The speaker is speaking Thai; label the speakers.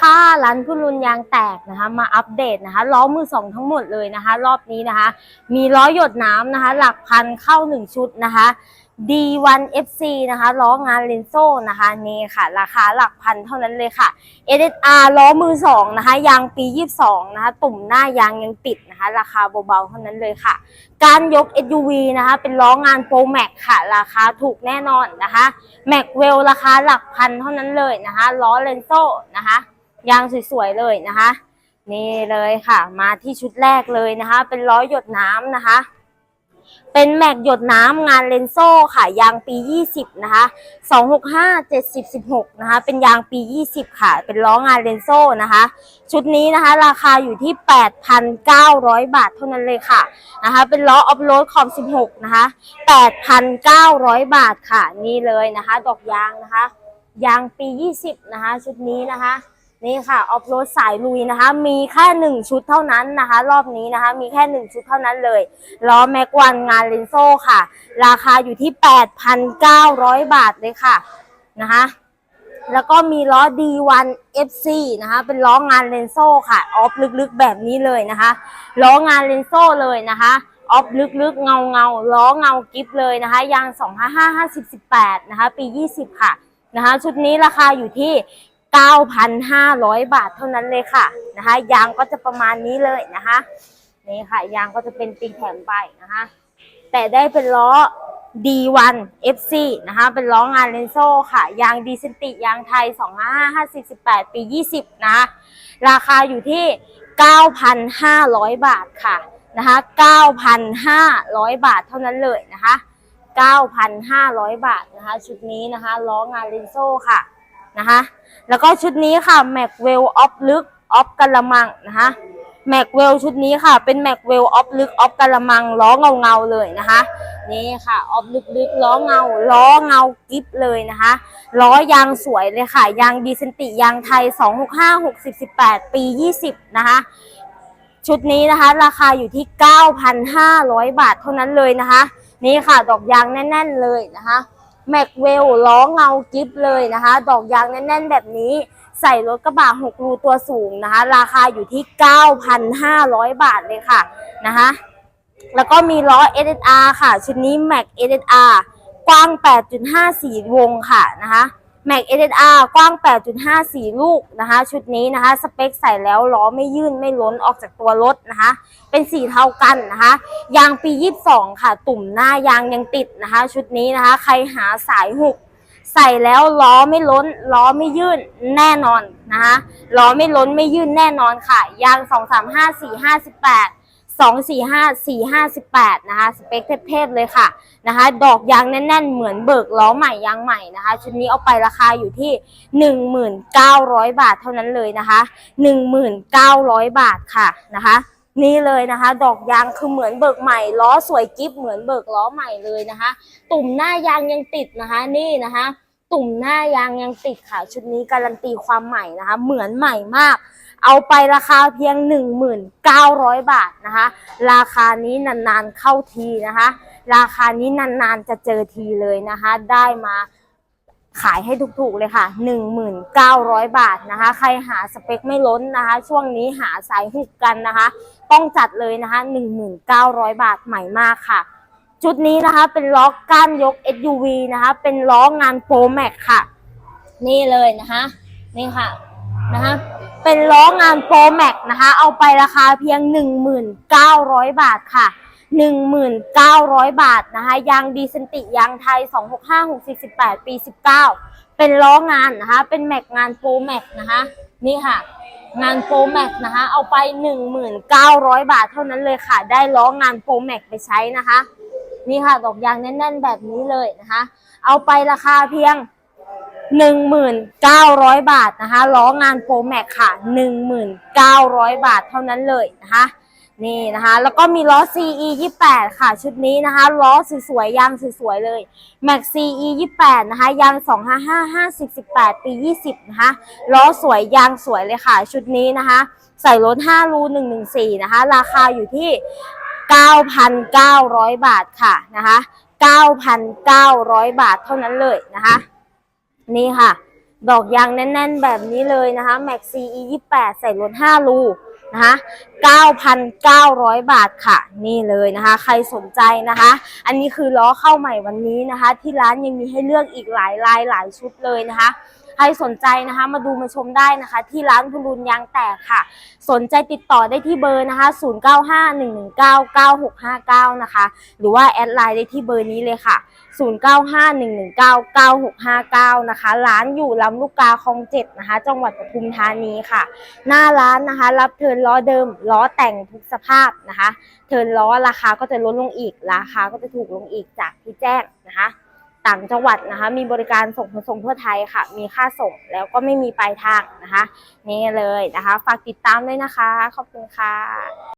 Speaker 1: ค่าร้านคุณรุนยางแตกนะคะ มาอัปเดตนะคะล้อมือสองทั้งหมดเลยนะคะ รอบนี้นะคะ มีล้อหยดน้ำนะคะ หลักพันเข้าหนึ่งชุดนะคะ D1 FC นะคะล้องานเลนโซ่นะคะนี่ค่ะ ราคาหลักพันเท่านั้นเลยค่ะ SSR ล้อมือสองนะคะยางปี 22 นะคะ ตุ่มหน้ายางยังติดนะคะ ราคาเบาๆเท่านั้นเลยค่ะ การยก SUV นะคะ เป็นล้องาน Pro Max ค่ะ ราคาถูกแน่นอนนะคะแม็กเวลราคาหลักพันเท่านั้นเลยนะคะล้อเลนโซ่นะคะ ยางสวยๆเลยนะคะ นี่เลยค่ะ มาที่ชุดแรกเลยนะคะ เป็นล้อหยดน้ำนะคะ เป็นแม็กหยดน้ำงานเลนโซ่ค่ะ ยางปี 20 นะคะ 265 70 16 นะคะ เป็นยางปี 20 ค่ะ เป็นล้องานเลนโซ่นะคะ ชุดนี้นะคะ ราคาอยู่ที่ 8,900 บาทเท่านั้นเลยค่ะนะคะ เป็นล้อออฟโรดคอม 16 นะคะ 8,900 บาทค่ะ นี่เลยนะคะ ดอกยางนะคะยางปี 20 นะคะ ชุดนี้นะคะ นี่ค่ะออฟโรดสายลุยนะคะ มีแค่หนึ่งชุดเท่านั้นนะคะ รอบนี้นะคะ มีแค่หนึ่งชุดเท่านั้นเลยล้อแม็กวันงานเลนโซ่ค่ะ ราคาอยู่ที่ 8,900 บาทเลยค่ะนะคะแล้วก็มีล้อ D1 FC นะคะ เป็นล้องานเลนโซ่ค่ะ ออฟลึกๆแบบนี้เลยนะคะล้องานเลนโซ่เลยนะคะออฟลึกๆเงาเงาล้อเงากิฟเลยนะคะยาง 255 50 18 นะคะ ปี 20 ค่ะนะคะ ชุดนี้ราคาอยู่ที่ 9,500 บาทเท่านั้นเลยค่ะนะคะ ยางก็จะประมาณนี้เลยนะคะนี่ค่ะ ยางก็จะเป็นปีแถมไปนะคะ แต่ได้เป็นล้อ D1 FC นะคะ เป็นล้องานเลนโซ่ค่ะ ยางดีเซนติยางไทย 255 50 18ปี 20 นะคะราคาอยู่ที่ 9,500 บาทค่ะนะคะ9,500 บาทเท่านั้นเลยนะคะ 9,500 บาทนะคะ ชุดนี้นะคะล้องานเลนโซ่ค่ะ นะคะ แล้วก็ชุดนี้ค่ะแม็กเวลออฟลึกออฟกะละมังนะคะแม็กเวลชุดนี้ค่ะ เป็นแม็กเวลออฟลึกออฟกะละมังล้อเงาเงาเลยนะคะ นี่ค่ะออฟลึกๆล้อเงา ล้อเงากิฟเลยนะคะล้อยางสวยเลยค่ะ ยางดีเซนติยางไทย 265 60 18 ปี 20 นะคะ ชุดนี้นะคะ ราคาอยู่ที่ 9,500 บาทเท่านั้นเลยนะคะ นี่ค่ะ ดอกยางแน่น ๆ เลยนะคะ แม็กเวลล้อเงากิฟเลยนะคะ ดอกยางแน่นๆ แบบนี้ ใส่รถกระบะ6รูตัวสูงนะคะ ราคาอยู่ที่ 9,500 บาทเลยค่ะนะคะแล้วก็มีล้อ SSR ค่ะ ชุดนี้ Mac SSR กว้าง 8.54 วงค่ะนะคะ Mac SSR กว้าง 8.54 ลูกนะคะ ชุดนี้นะคะ สเปคใส่แล้วล้อไม่ยื่นไม่ล้นออกจากตัวรถนะคะ เป็นสีเท่ากันนะคะ ยางปี 22 ค่ะ ตุ่มหน้ายางยังติดนะคะ ชุดนี้นะคะ ใครหาสายหุกใส่แล้วล้อไม่ล้น ล้อไม่ยื่นแน่นอนนะคะล้อไม่ล้นไม่ยื่นแน่นอนค่ะ ยาง 2 3 245 458นะคะสเปคเทพๆเลยค่ะนะคะ ดอกยางแน่น ๆ เหมือนเบิกล้อใหม่ยางใหม่นะคะ ชุดนี้เอาไปราคาอยู่ที่ 1,900 บาทเท่านั้นเลยนะคะ 1,900 บาทค่ะนะคะนี่เลยนะคะ ดอกยางคือเหมือนเบิกใหม่ล้อสวยกิฟเหมือนเบิกล้อใหม่เลยนะคะ ตุ่มหน้ายางยังติดนะคะ นี่นะคะ ตุ่มหน้ายางยังติดค่ะชุดนี้การันตีความใหม่นะคะ เหมือนใหม่มาก เอาไปราคาเพียง 1,900 บาทนะคะ ราคานี้นานๆเข้าทีนะคะ ราคานี้นานๆจะเจอทีเลยนะคะ ได้มาขายให้ถูกๆเลยค่ะ 1,900 บาทนะคะ ใครหาสเปคไม่ล้นนะคะ ช่วงนี้หาสายหุกกันนะคะ ต้องจัดเลยนะคะ 1,900 บาทใหม่มากค่ะ ชุดนี้นะคะเป็นล้อก้านยก SUV นะคะเป็นล้องานโปรแม็กค่ะ นี่เลยนะคะนี่ค่ะนะคะเป็นล้องานโปรแม็กนะคะเอาไปราคาเพียง 1,900 บาทค่ะ1,900 บาทนะคะยางดีเซนติยางไทย 265 6 18ปี 19 เป็นล้องานนะคะเป็นแม็กงานโปรแม็กนะคะนี่ค่ะ งานโปรแม็กนะคะเอาไป 1,900 บาทเท่านั้นเลยค่ะ ได้ล้องานโปรแม็กไปใช้นะคะ นี่ค่ะดอกยางแน่นๆ แบบนี้เลยนะคะ เอาไปราคาเพียง 1,900 บาทนะคะล้องานโปรแม็กค่ะ 1,900 บาทเท่านั้นเลยนะคะนี่นะคะ แล้วก็มีล้อ CE 28 ค่ะ ชุดนี้นะคะ ล้อสวยๆยางสวยๆเลย Max CE 28 นะคะ ยาง 255 50 18 ปี 20 นะคะ ล้อสวยยางสวยเลยค่ะ ชุดนี้นะคะ ใส่รถ5รู114 นะคะ ราคาอยู่ที่ 9,900 บาทค่ะนะคะ 9,900 บาทเท่านั้นเลยนะคะ นี่ค่ะ ดอกยางแน่น ๆ แบบนี้เลยนะคะ Max CE 28 ใส่รถ5รูนะคะ9,900 บาทค่ะ นี่เลยนะคะ ใครสนใจนะคะ อันนี้คือล้อเข้าใหม่วันนี้นะคะ ที่ร้านยังมีให้เลือกอีกหลายลายหลายชุดเลยนะคะ ใครสนใจนะคะ มาดูมาชมได้นะคะ ที่ร้านพลุนยางแตกค่ะ สนใจติดต่อได้ที่เบอร์นะคะ 0951199659 นะคะ หรือว่าแอดไลน์ได้ที่เบอร์นี้เลยค่ะ 0951199659 นะคะ ร้านอยู่ลำลูกกาคลองเจ็ดนะคะ จังหวัดปทุมธานีค่ะ หน้าร้านนะคะ รับเทิร์นล้อเดิม ล้อแต่งทุกสภาพนะคะ เทิร์นล้อราคาก็จะลดลงอีก ราคาก็จะถูกลงอีกจากที่แจ้งนะคะ ต่างจังหวัดนะคะ มีบริการส่งขนส่งทั่วไทยค่ะ มีค่าส่งแล้วก็ไม่มีปลายทางนะคะ นี่เลยนะคะ ฝากติดตามด้วยนะคะ ขอบคุณค่ะ